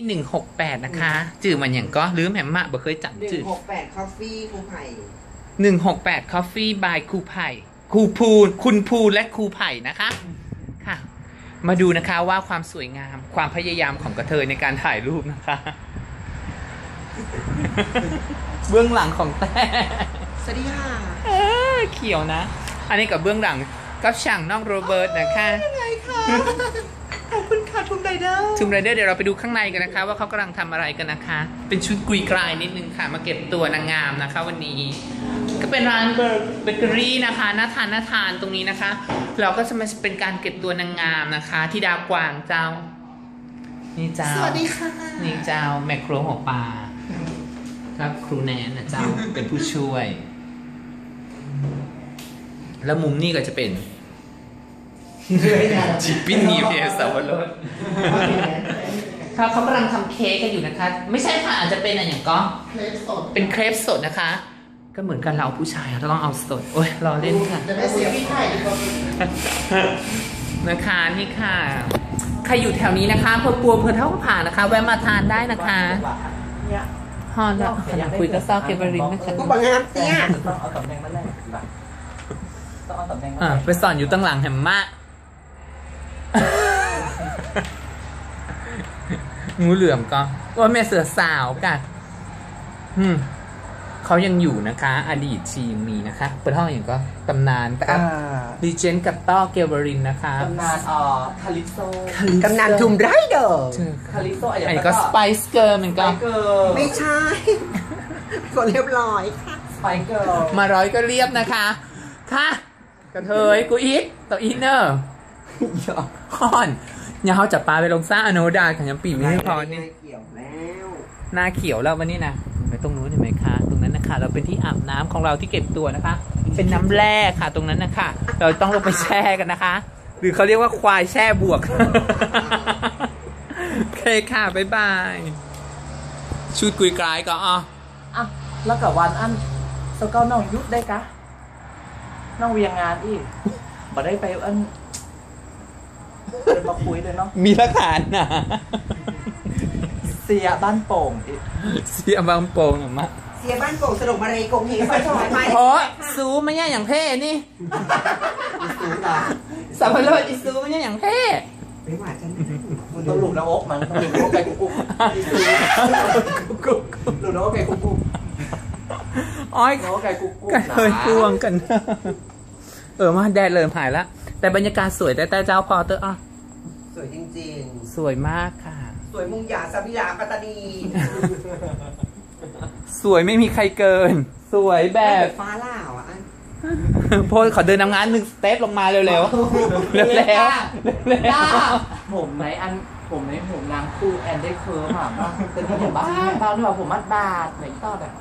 ที่หนึ่งหกแปดนะคะ จื่อมันอย่างก็ลืมแหมมะบ่เคยจับหนึ่งจื่อหกแปดคอฟฟี่ครูไผ่หนึ่งหกแปดคอฟฟี่บายครูไผ่ครูภูคุณภูและครูไผ่นะคะค่ะ มาดูนะคะว่าความสวยงามความพยายามของกระเทยในการถ่ายรูปนะคะ เบื้องหลังของแต่สวัสดีค่ะเออเขียวนะ อันนี้กับเบื้องหลังกับช่างน้องโรเบิร์ตนะคะไงคะ ขอบคุณค่ะทุกไดเดอร์ทูมไรเดอร์เดี๋ยวเราไปดูข้างในกันนะคะ ว่าเขากำลังทำอะไรกันนะคะ เป็นชุดกุยกลายนิดนึงค่ะ มาเก็บตัวนางงามนะคะ วันนี้ ก็เป็นร้านเบเบเกอรี่นะคะน่าทานน่าทานตรงนี้นะคะ เราก็จะมาเป็นการเก็บตัวนางงามนะคะที่ดาวกวางเจ้า นี่เจ้าสวัสดีค่ะนี่เจ้าแมคโครหัวปลาครับครูแนนนะเจ้าเป็นผู้ช่วย แล้วมุมนี่ก็จะเป็น จิปปิ้นนิวเอสาวรสครับเขากำลังทำเค้กกันอยู่นะคะ ไม่ใช่ค่ะอาจจะเป็นอะไรอย่างก็เคลปสดเป็นเครปสดนะคะ ก็เหมือนกันเราผู้ชายเราต้องเอาสด โอ้ยรอเล่นค่ะจะไม่เสียพี่ไผ่ดีกว่านะคะนี่ค่ะ ใครอยู่แถวนี้นะคะเพอปัวเพอเท่าผ่านนะคะ แวะมาทานได้นะคะเนี่ยฮอนแล้วขณะคุยกับซอกเกเบอรินนะคะกูบังงามเนี่ยต้องเอาตำแหน่งมาแรกต้องเอาตำแหน่งมาอ่าแรกไปสอนอยู่ตั้งหลังแหมมะ งูเหลือมก็ว่าแม่เสือสาวกันอืมเขายังอยู่นะคะ อดีตชียังมีนะคะ เปิดห้องอย่างก็ตำนานกับอ่าดีเจนกับต้อเกเบอรินนะคะตำนานเอ่อคาลิโซกำนันทุมไรเดอร์เธอคาลิโซอะไรอันนี้ก็สไปซ์เกิร์มันสไปก็เกอร์ไม่ใช่คนเรียบร้อยค่ะสไปเกอร์มาร้อยก็เรียบนะคะ ค่ะ กระเทยกูอีทต่ออีเนอร์ ฮอนอย่าเขาจับปลาไปลงซ่าอโนดาของยำปีไม่ให้พอนี่เกี่ยวแล้วหน้าเขียวแล้ววันนี้นะไปตรงนู้นเห็นไหมคะ ตรงนั้นนะคะ เราเป็นที่อาบน้ำของเราที่เก็บตัวนะคะ เป็นน้ำแร่ค่ะ ตรงนั้นนะคะ เราต้องลงไปแช่กันนะคะ หรือเขาเรียกว่าควายแช่บวกโอเคค่ะบ๊ายบายชุดกุยกลายก็อ๋ออะแล้วกับวันอันสกาวน้องยุดได้กะน้องเวียงงานอีกบ่ได้ไปอัน เดินมาคุยเลยเนาะมีหลักฐานนะเสียบ้านโป่งอีกเสียบางโป่งหน่อยมาเสียบ้านโป่งสรุปมาเลยกงเหไฟฉายไหมโอ้ซูไม่ใช่อย่างเพ่นี่สูตาสับปะรดอีซูไม่ใช่อย่างเพ่ไม่หวานฉันมันต้องหลุดหน้าอกมันต้องหลุดหน้าอกไก่กุ๊กกุ๊กหลุดหน้าอกไก่กุ๊กกุ๊กอ้อยหน้าอกไก่กุ๊กกุ๊กกันเลยพวงกัน เออมาแดดเริ่มหายละ แต่บรรยากาศสวยแต่แต่เจ้าพอเตอร์อะสวยจริงสวยมากค่ะ ๆ สวยมุงหยาสัพิยาปัตตานีสวยไม่มีใครเกิน สวยแบบฟ้าล่าวอะอันโพสขอเดินทำงานหนึ่งสเต็ปลงมาเร็วๆเร็วๆเร็วๆเร็วผมไหนอันผมไหนผมนางคู่แอนได้เคิร์มอะบ้างเป็นผมบ้าบ้างหรือเปล่าผมมัดบาดไหนต่อแบบ